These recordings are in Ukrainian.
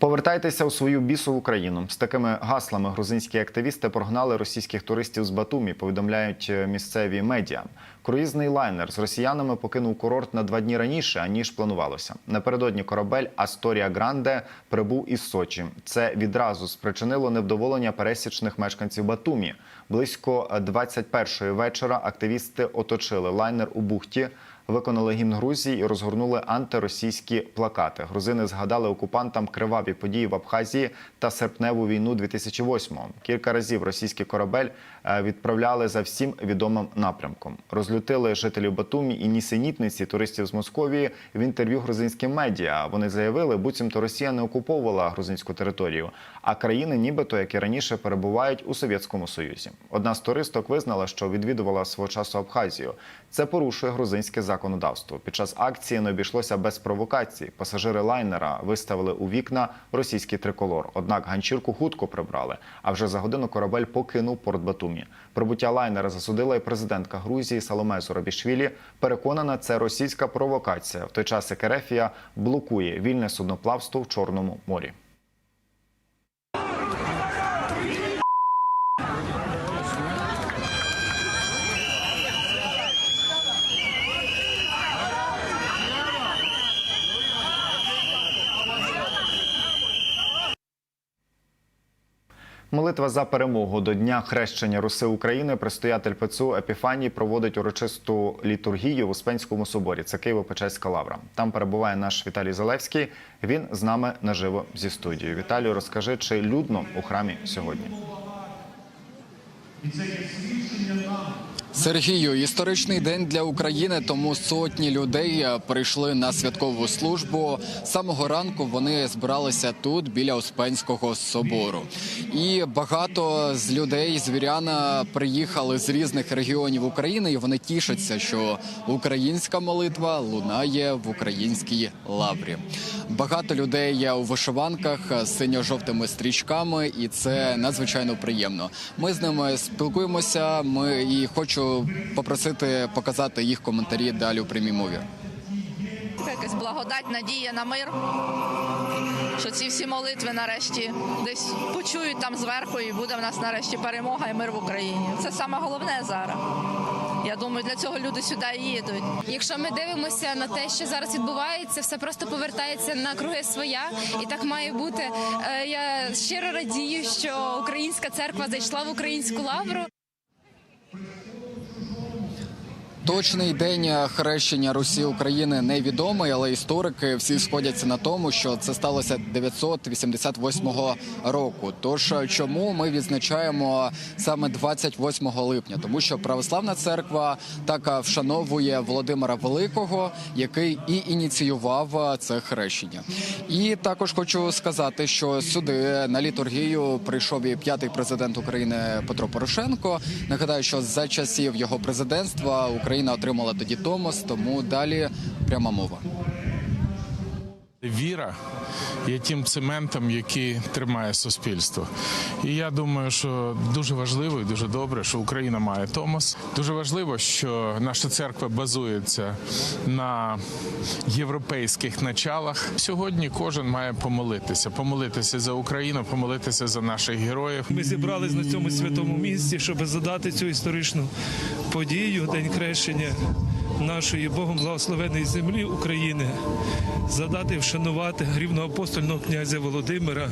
Повертайтеся у свою бісову країну. З такими гаслами грузинські активісти прогнали російських туристів з Батумі. Повідомляють е, місцеві медіа. Круїзний лайнер з росіянами покинув курорт на два дні раніше аніж планувалося. Напередодні корабель Асторія Гранде прибув із Сочі. Це відразу спричинило невдоволення пересічних мешканців Батумі. Близько 21-ї вечора активісти оточили лайнер у бухті. Виконали гімн Грузії і розгорнули антиросійські плакати. Грузини згадали окупантам криваві події в Абхазії та серпневу війну 2008-го. Кілька разів російський корабель е, відправляли за всім відомим напрямком. Розлютили жителів Батумі і нісенітниці туристів з Московії в інтерв'ю грузинським медіа. Вони заявили, буцімто Росія не окуповувала грузинську територію, а країни, нібито як і раніше, перебувають у Совєтському Союзі. Одна з туристок визнала, що відвідувала свого часу Абхазію. Це порушує грузинське законодавство. Під час акції не обійшлося без провокацій. Пасажири лайнера виставили у вікна російський триколор. Однак ганчірку хутко прибрали. А вже за годину корабель покинув порт Батумі. Прибуття лайнера засудила і президентка Грузії Саломе Зоробішвілі. Переконана, це російська провокація. В той час як Ерефія блокує вільне судноплавство в Чорному морі. Молитва за перемогу до Дня хрещення Руси України предстоятель ПЦУ Епіфаній проводить урочисту літургію в Успенському соборі. Це Києво-Печерська лавра. Там перебуває наш Віталій Залевський. Він з нами наживо зі студією. Віталію, розкажи, чи людно у храмі сьогодні? Сергію, історичний день для України, тому сотні людей е, прийшли на святкову службу. Самого ранку вони збиралися тут біля Успенського собору. І багато з людей з віряна приїхали з різних регіонів України, і вони тішаться, що українська молитва лунає в українській лаврі. Багато людей є у вишиванках з синьо-жовтими стрічками, і це надзвичайно приємно. Ми з ними спілкуємося. Ми і хочу попросити показати їх коментарі далі у прямій мові. Якась благодать, надія на мир. Що ці всі молитви нарешті десь почують там зверху, і буде в нас нарешті перемога і мир в Україні. Це саме головне зараз. Я думаю, для цього люди сюди їдуть. Якщо ми дивимося на те, що зараз відбувається, все просто повертається на круги своя, і так має бути. Е, Я щиро радію, що українська церква зайшла в українську лавру. Точний день хрещення Русі України невідомий, але історики всі сходяться на тому, що це сталося 988 року. Тож чому ми відзначаємо саме 28 липня? Тому що православна церква так вшановує Володимира Великого, який і ініціював це хрещення. І також хочу сказати, що сюди на літургію прийшов і п'ятий президент України Петро Порошенко. Нагадаю, що за часів його президентства Україна отримала тоді Томос, тому далі пряма мова. Віра є тим цементом, який тримає суспільство. І я думаю, що дуже важливо і дуже добре, що Україна має Томос. Дуже важливо, що наша церква базується на європейських началах. Сьогодні кожен має помолитися, помолитися за Україну, помолитися за наших героїв. Ми зібрались на цьому святому місці, щоб задати цю історичну подію, день хрещення нашої Богом благословеної землі України, задати вшанувати рівноапостольного князя Володимира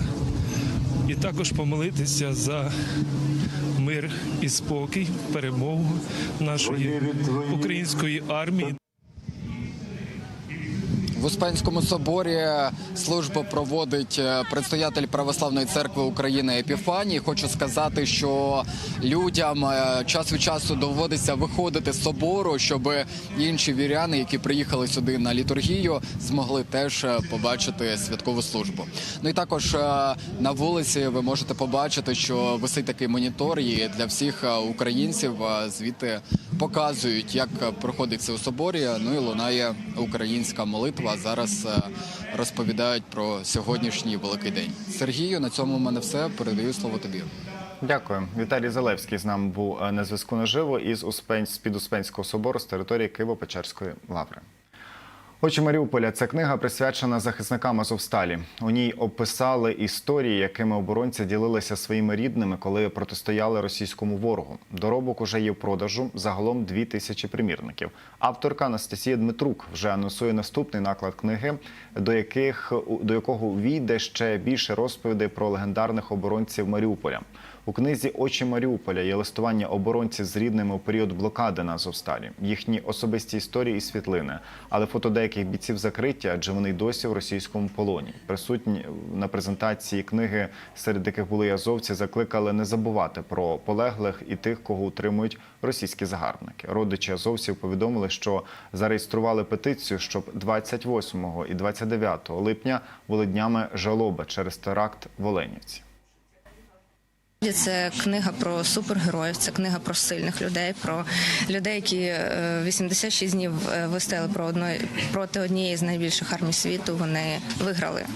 і також помолитися за мир і спокій, перемогу нашої української армії. В Успенському соборі службу проводить е, предстоятель Православної церкви України Епіфаній. Хочу сказати, що людям е, час від часу доводиться виходити з собору, щоб інші віряни, які приїхали сюди на літургію, змогли теж е, побачити святкову службу. Ну і також на вулиці ви можете побачити, що висить такий монітор, і для всіх українців звідти показують, як проходить це у соборі. Ну і лунає українська молитва. Зараз е, розповідають про сьогоднішній великий день. Сергію, на цьому в мене все. Передаю слово тобі. Дякую. Віталій Залевський з нами був е, на зв'язку наживо із Успень з під Успенського собору з території Києво-Печерської лаври. Очі Маріуполя це книга присвячена захисникам Азовсталі. У ній описали історії, якими оборонці ділилися своїми рідними, коли протистояли російському ворогу. Доробок уже є в продажу. Загалом дві тисячі примірників. Авторка Анастасія Дмитрук вже анонсує наступний наклад книги, до яких до якого увійде ще більше розповідей про легендарних оборонців Маріуполя. У книзі Очі Маріуполя є листування оборонців з рідними у період блокади на Азовсталі, їхні особисті історії і світлини. Але фото деяких бійців закриті, адже вони й досі в російському полоні. Присутні на презентації книги, серед яких були азовці, закликали не забувати про полеглих і тих, кого утримують російські загарбники. Родичі азовців повідомили, що зареєстрували петицію, щоб 28 і 29 липня були днями жалоби через теракт в Оленівці. Це книга про супергероїв, це книга про сильних людей, про людей, які е, 86 днів е, вистояли про одної проти однієї з найбільших армій світу. Вони виграли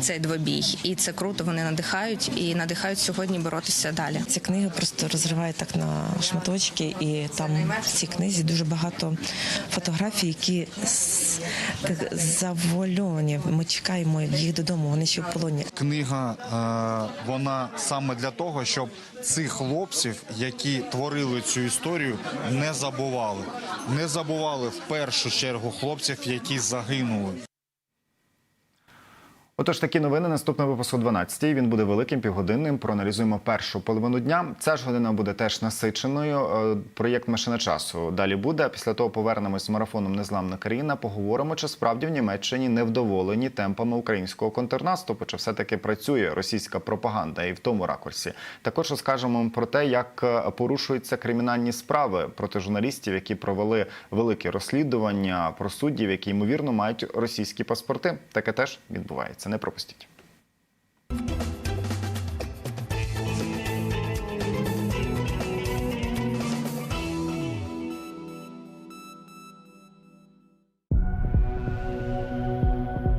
цей двобій, і це круто. Вони надихають і надихають сьогодні боротися далі. Ця книга просто розриває так на шматочки, і там в цій книзі дуже багато фотографій, які так завуальовані. Ми чекаємо їх додому. Вони ще в полоні. Книга е, вона саме для того, щоб цих хлопців, які творили цю історію, не забували. Не забували в першу чергу хлопців, які загинули. Отож, такі новини. Наступний випуск о 12 Він буде великим півгодинним. Проаналізуємо першу половину дня. Ця ж година буде теж насиченою. Е, Проєкт машина часу далі буде. Після того повернемось з марафоном Незламна країна. Поговоримо, чи справді в Німеччині невдоволені темпами українського контрнаступу, чи все таки працює російська пропаганда і в тому ракурсі. Також розкажемо про те, як е, порушуються кримінальні справи проти журналістів, які провели великі розслідування про суддів, які ймовірно мають російські паспорти. Таке теж відбувається. Не пропустіть.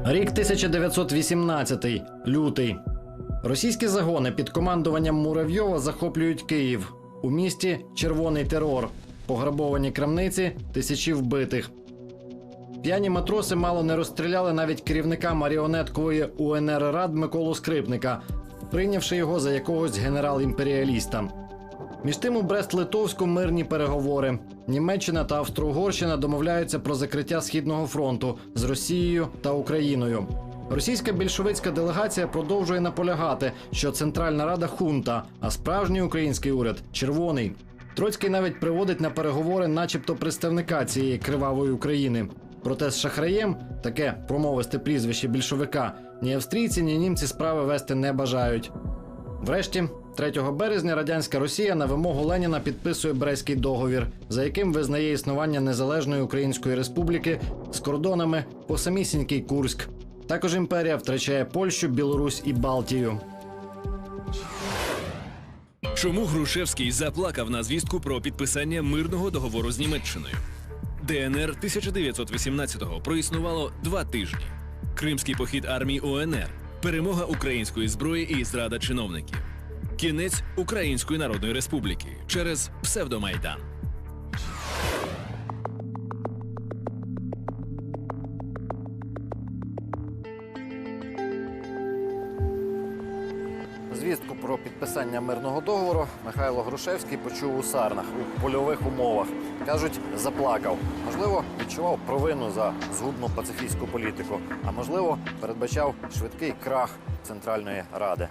Рік 1918. Лютий. Російські загони під командуванням Муравйова захоплюють Київ. У місті червоний терор. Пограбовані крамниці, тисячі вбитих. П'яні матроси мало не розстріляли навіть керівника маріонеткової УНР Рад Миколу Скрипника, прийнявши його за якогось генерал-імперіаліста. Між тим у Брест-Литовську мирні переговори. Німеччина та Австро-Угорщина домовляються про закриття східного фронту з Росією та Україною. Російська більшовицька делегація продовжує наполягати, що Центральна Рада хунта, а справжній український уряд червоний. Троцький навіть приводить на переговори, начебто, представника цієї кривавої України. Проте з шахраєм таке промовисте прізвище більшовика ні австрійці, ні німці справи вести не бажають. Врешті, 3 березня радянська Росія на вимогу Леніна підписує Брестський договір, за яким визнає існування незалежної Української республіки з кордонами по самісінький Курськ. Також імперія втрачає Польщу, Білорусь і Балтію. Чому Грушевський заплакав на звістку про підписання мирного договору з Німеччиною? ДНР 1918-го проіснувало два тижні. Кримський похід армії УНР, перемога української зброї і зрада чиновників, кінець Української Народної Республіки через псевдомайдан. Про підписання мирного договору Михайло Грушевський почув у Сарнах у польових умовах. Кажуть, заплакав. Можливо, відчував провину за згубну пацифістську політику, а можливо, передбачав швидкий крах Центральної Ради.